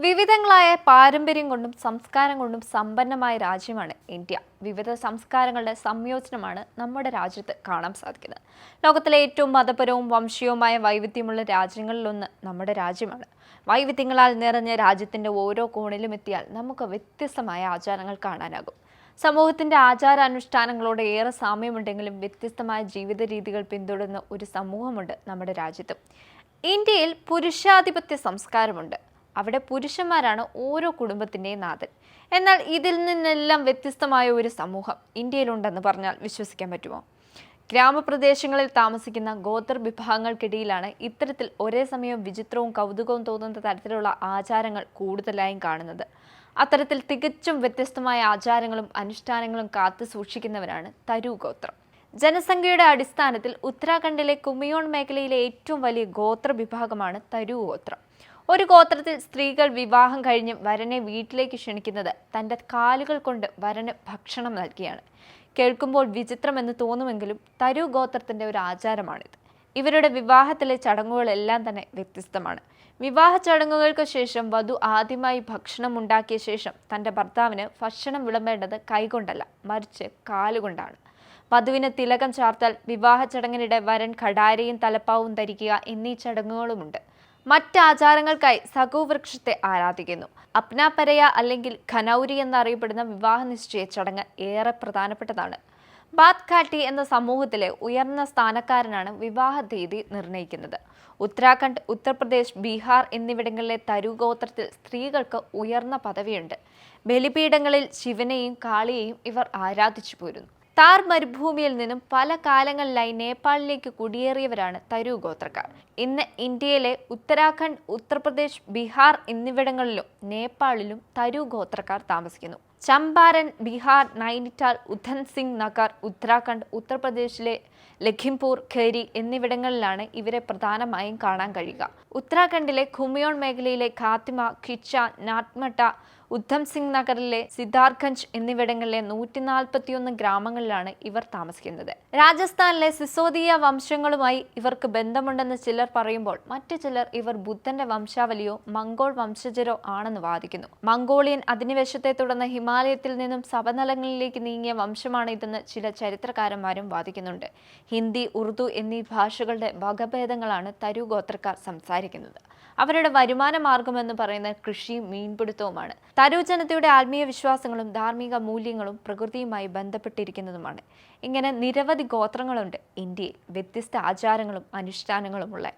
വിവിധങ്ങളായ പാരമ്പര്യം കൊണ്ടും സംസ്കാരം കൊണ്ടും സമ്പന്നമായ രാജ്യമാണ് ഇന്ത്യ. വിവിധ സംസ്കാരങ്ങളുടെ സംയോജനമാണ് നമ്മുടെ രാജ്യത്ത് കാണാൻ സാധിക്കുന്നത്. ലോകത്തിലെ ഏറ്റവും മതപരവും വംശീയവുമായ വൈവിധ്യമുള്ള രാജ്യങ്ങളിലൊന്ന് നമ്മുടെ രാജ്യമാണ്. വൈവിധ്യങ്ങളാൽ നിറഞ്ഞ രാജ്യത്തിന്റെ ഓരോ കോണിലും എത്തിയാൽ നമുക്ക് വ്യത്യസ്തമായ ആചാരങ്ങൾ കാണാനാകും. സമൂഹത്തിന്റെ ആചാരാനുഷ്ഠാനങ്ങളോട് ഏറെ സാമ്യമുണ്ടെങ്കിലും വ്യത്യസ്തമായ ജീവിത രീതികൾ പിന്തുടരുന്ന ഒരു സമൂഹമുണ്ട് നമ്മുടെ രാജ്യത്തും. ഇന്ത്യയിൽ പുരുഷാധിപത്യ സംസ്കാരമുണ്ട്. അവിടെ പുരുഷന്മാരാണ് ഓരോ കുടുംബത്തിന്റെയും നാഥൻ. എന്നാൽ ഇതിൽ നിന്നെല്ലാം വ്യത്യസ്തമായ ഒരു സമൂഹം ഇന്ത്യയിലുണ്ടെന്ന് പറഞ്ഞാൽ വിശ്വസിക്കാൻ പറ്റുമോ? ഗ്രാമപ്രദേശങ്ങളിൽ താമസിക്കുന്ന ഗോത്ര വിഭാഗങ്ങൾക്കിടയിലാണ് ഇത്തരത്തിൽ ഒരേ സമയം വിചിത്രവും കൗതുകവും തോന്നുന്ന തരത്തിലുള്ള ആചാരങ്ങൾ കൂടുതലായും കാണുന്നത്. അത്തരത്തിൽ തികച്ചും വ്യത്യസ്തമായ ആചാരങ്ങളും അനുഷ്ഠാനങ്ങളും കാത്തു സൂക്ഷിക്കുന്നവരാണ് തരു ഗോത്രം. ജനസംഖ്യയുടെ അടിസ്ഥാനത്തിൽ ഉത്തരാഖണ്ഡിലെ കുമിയോൺ മേഖലയിലെ ഏറ്റവും വലിയ ഗോത്ര വിഭാഗമാണ് തരു ഗോത്രം. ഒരു ഗോത്രത്തിൽ സ്ത്രീകൾ വിവാഹം കഴിഞ്ഞ് വരനെ വീട്ടിലേക്ക് ക്ഷണിക്കുന്നത് തന്റെ കാലുകൾ കൊണ്ട് വരന് ഭക്ഷണം നൽകിയാണ്. കേൾക്കുമ്പോൾ വിചിത്രമെന്ന് തോന്നുമെങ്കിലും തരു ഗോത്രത്തിന്റെ ഒരു ആചാരമാണിത്. ഇവരുടെ വിവാഹത്തിലെ ചടങ്ങുകളെല്ലാം തന്നെ വ്യത്യസ്തമാണ്. വിവാഹ ചടങ്ങുകൾക്ക് ശേഷം വധു ആദ്യമായി ഭക്ഷണം ഉണ്ടാക്കിയ ശേഷം തന്റെ ഭർത്താവിന് ഭക്ഷണം വിളമ്പേണ്ടത് കൈകൊണ്ടല്ല മറിച്ച് കാലുകൊണ്ടാണ്. വധുവിന് തിലകം ചാർത്താൽ വിവാഹ ചടങ്ങിനിടെ വരൻ ഖടാരയും തലപ്പാവും ധരിക്കുക എന്നീ ചടങ്ങുകളുമുണ്ട്. മറ്റാചാരങ്ങൾക്കായി സഖുവൃക്ഷത്തെ ആരാധിക്കുന്നു. അപ്നാപരയ അല്ലെങ്കിൽ ഖനൌരി എന്നറിയപ്പെടുന്ന വിവാഹ നിശ്ചയ ചടങ്ങ് ഏറെ പ്രധാനപ്പെട്ടതാണ്. ബാത് ഘാട്ടി എന്ന സമൂഹത്തിലെ ഉയർന്ന സ്ഥാനക്കാരനാണ് വിവാഹ തീയതി നിർണയിക്കുന്നത് ഉത്തരാഖണ്ഡ് ഉത്തർപ്രദേശ് ബീഹാർ എന്നിവിടങ്ങളിലെ തരു ഗോത്രത്തിൽ സ്ത്രീകൾക്ക് ഉയർന്ന പദവിയുണ്ട്. ബലിപീഠങ്ങളിൽ ശിവനെയും കാളിയെയും ഇവർ ആരാധിച്ചു പോരുന്നു. താർ മരുഭൂമിയിൽ നിന്നും പല കാലങ്ങളിലായി നേപ്പാളിലേക്ക് കുടിയേറിയവരാണ് തരു ഗോത്രക്കാർ. ഇന്ന് ഇന്ത്യയിലെ ഉത്തരാഖണ്ഡ് ഉത്തർപ്രദേശ് ബീഹാർ എന്നിവിടങ്ങളിലും നേപ്പാളിലും തരു ഗോത്രക്കാർ താമസിക്കുന്നു. ചമ്പാരൻ ബീഹാർ നൈനിറ്റാൽ ഉധൻ സിംഗ് നഗർ ഉത്തരാഖണ്ഡ് ഉത്തർപ്രദേശിലെ ലഖിംപൂർ ഖേരി എന്നിവിടങ്ങളിലാണ് ഇവരെ പ്രധാനമായും കാണാൻ കഴിയുക. ഉത്തരാഖണ്ഡിലെ ഖുമിയോൺ മേഖലയിലെ ഖാത്തിമ ഖിച്ച നാട്മട്ട ഉദ്ധം സിംഗ് നഗറിലെ സിദ്ധാർഖഞ്ച് എന്നിവിടങ്ങളിലെ നൂറ്റി നാൽപ്പത്തിയൊന്ന് ഗ്രാമങ്ങളിലാണ് ഇവർ താമസിക്കുന്നത്. രാജസ്ഥാനിലെ സിസോദിയ വംശങ്ങളുമായി ഇവർക്ക് ബന്ധമുണ്ടെന്ന് ചിലർ പറയുമ്പോൾ മറ്റു ചിലർ ഇവർ ബുദ്ധന്റെ വംശാവലിയോ മംഗോൾ വംശജരോ ആണെന്ന് വാദിക്കുന്നു. മംഗോളിയൻ അധിനിവേശത്തെ തുടർന്ന് ഹിമാലയത്തിൽ നിന്നും സമതലങ്ങളിലേക്ക് നീങ്ങിയ വംശമാണ് ഇതെന്ന് ചില ചരിത്രകാരന്മാരും വാദിക്കുന്നുണ്ട്. ഹിന്ദി ഉറുദു എന്നീ ഭാഷകളുടെ വകഭേദങ്ങളാണ് തരു ഗോത്രക്കാർ സംസാരിക്കുന്നത്. അവരുടെ വരുമാന മാർഗമെന്ന് പറയുന്നത് കൃഷിയും മീൻപിടുത്തവുമാണ്. തരു ജനതയുടെ ആത്മീയ വിശ്വാസങ്ങളും ധാർമ്മിക മൂല്യങ്ങളും പ്രകൃതിയുമായി ബന്ധപ്പെട്ടിരിക്കുന്നതുമാണ്. ഇങ്ങനെ നിരവധി ഗോത്രങ്ങളുണ്ട്. ഇന്ത്യയിൽ വ്യത്യസ്ത ആചാരങ്ങളും അനുഷ്ഠാനങ്ങളുമുള്ള